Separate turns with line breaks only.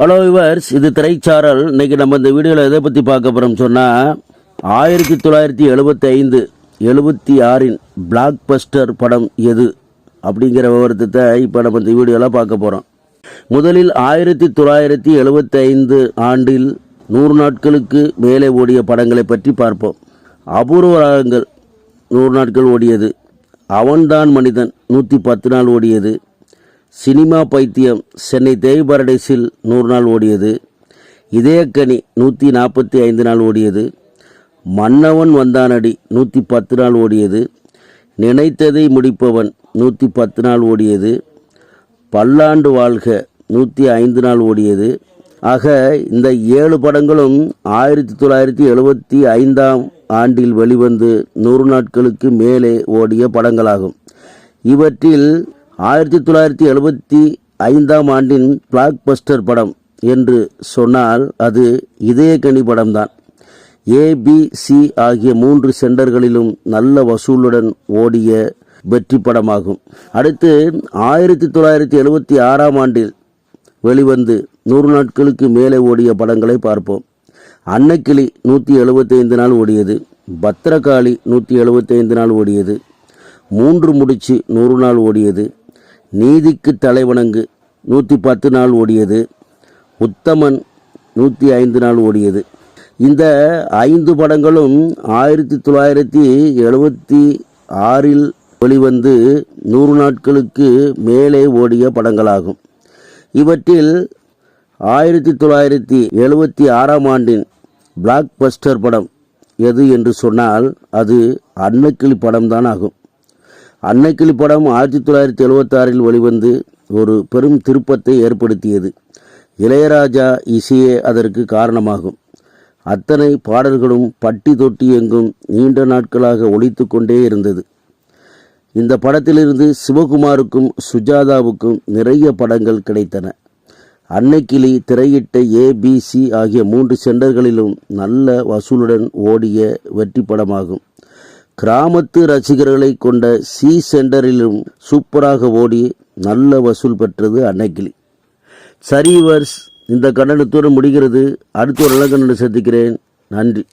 Hello yours இது திரைச்சாரல். இன்னைக்கு நம்ம இந்த வீடியோவில் எதை பற்றி பார்க்க போகிறோம் சொன்னால் ஆயிரத்தி தொள்ளாயிரத்தி எழுபத்தி ஐந்து எழுபத்தி ஆறின் பிளாக் பஸ்டர் படம் எது அப்படிங்கிற விவரத்தை இப்போ நம்ம இந்த வீடியோவில் பார்க்க போகிறோம் முதலில் ஆயிரத்தி தொள்ளாயிரத்தி எழுபத்தி ஐந்து ஆண்டில் நூறு நாட்களுக்கு மேலே ஓடிய படங்களை பற்றி பார்ப்போம். அபூர்வ ராகங்கள் நூறு நாட்கள் ஓடியது. அவன்தான் மனிதன் நூற்றி பத்து நாள் ஓடியது. சினிமா பைத்தியம் சென்னை தேவி பாரடைஸில் நூறு நாள் ஓடியது. இதயக்கனி நூற்றி நாற்பத்தி ஐந்து நாள் ஓடியது. மன்னவன் வந்தானடி நூற்றி பத்து நாள் ஓடியது. நினைத்ததை முடிப்பவன் நூற்றி பத்து நாள் ஓடியது. பல்லாண்டு வாழ்க நூற்றி ஐந்து நாள் ஓடியது. ஆக இந்த ஏழு படங்களும் ஆயிரத்தி தொள்ளாயிரத்தி எழுபத்தி ஐந்தாம் ஆண்டில் வெளிவந்து நூறு நாட்களுக்கு மேலே ஓடிய படங்களாகும். இவற்றில் ஆயிரத்தி தொள்ளாயிரத்தி எழுபத்தி ஐந்தாம் ஆண்டின் பிளாக் பஸ்டர் படம் என்று சொன்னால் அது இதயக்கனி படம்தான். ஏபிசி ஆகிய மூன்று சென்டர்களிலும் நல்ல வசூலுடன் ஓடிய வெற்றி படமாகும். அடுத்து ஆயிரத்தி தொள்ளாயிரத்தி எழுபத்தி ஆறாம் ஆண்டில் வெளிவந்து நூறு நாட்களுக்கு மேலே ஓடிய படங்களை பார்ப்போம். அன்னக்கிளி நூற்றி எழுபத்தைந்து நாள் ஓடியது. பத்திரகாளி நூற்றி எழுபத்தைந்து நாள் ஓடியது. மூன்று முடிச்சு நூறு நாள் ஓடியது. நீதிக்கு தலைவணங்கு நூற்றி பத்து நாள் ஓடியது. உத்தமன் நூற்றி ஐந்து நாள் ஓடியது. இந்த ஐந்து படங்களும் ஆயிரத்தி தொள்ளாயிரத்தி எழுபத்தி ஆறில் வெளிவந்து நூறு நாட்களுக்கு மேலே ஓடிய படங்களாகும். இவற்றில் ஆயிரத்தி தொள்ளாயிரத்தி எழுபத்தி ஆறாம் ஆண்டின் பிளாக் பஸ்டர் படம் எது என்று சொன்னால் அது அன்னக்கிளி படம்தான் ஆகும். அன்னைக்கிளி படம் ஆயிரத்தி தொள்ளாயிரத்தி எழுபத்தாறில் வெளிவந்து ஒரு பெரும் திருப்பத்தை ஏற்படுத்தியது. இளையராஜா இசையே அதற்கு காரணமாகும். அத்தனை பாடல்களும் பட்டி தொட்டி எங்கும் நீண்ட நாட்களாக ஒழித்து கொண்டே இருந்தது. இந்த படத்திலிருந்து சிவகுமாருக்கும் சுஜாதாவுக்கும் நிறைய படங்கள் கிடைத்தன. அன்னைக்கிளி திரையிட்ட ஏபிசி ஆகிய மூன்று சென்டர்களிலும் நல்ல வசூலுடன் ஓடிய வெற்றி படமாகும். கிராமத்து ரசிகர்களை கொண்ட சி சென்டரிலும் சூப்பராக ஓடி நல்ல வசூல் பெற்றது அன்னைக்கிளி சரிவர்ஸ் இந்த கண்டனத்துடன் முடிகிறது. அடுத்த ஒரு நல்ல கண்டனம் சந்திக்கிறேன். நன்றி.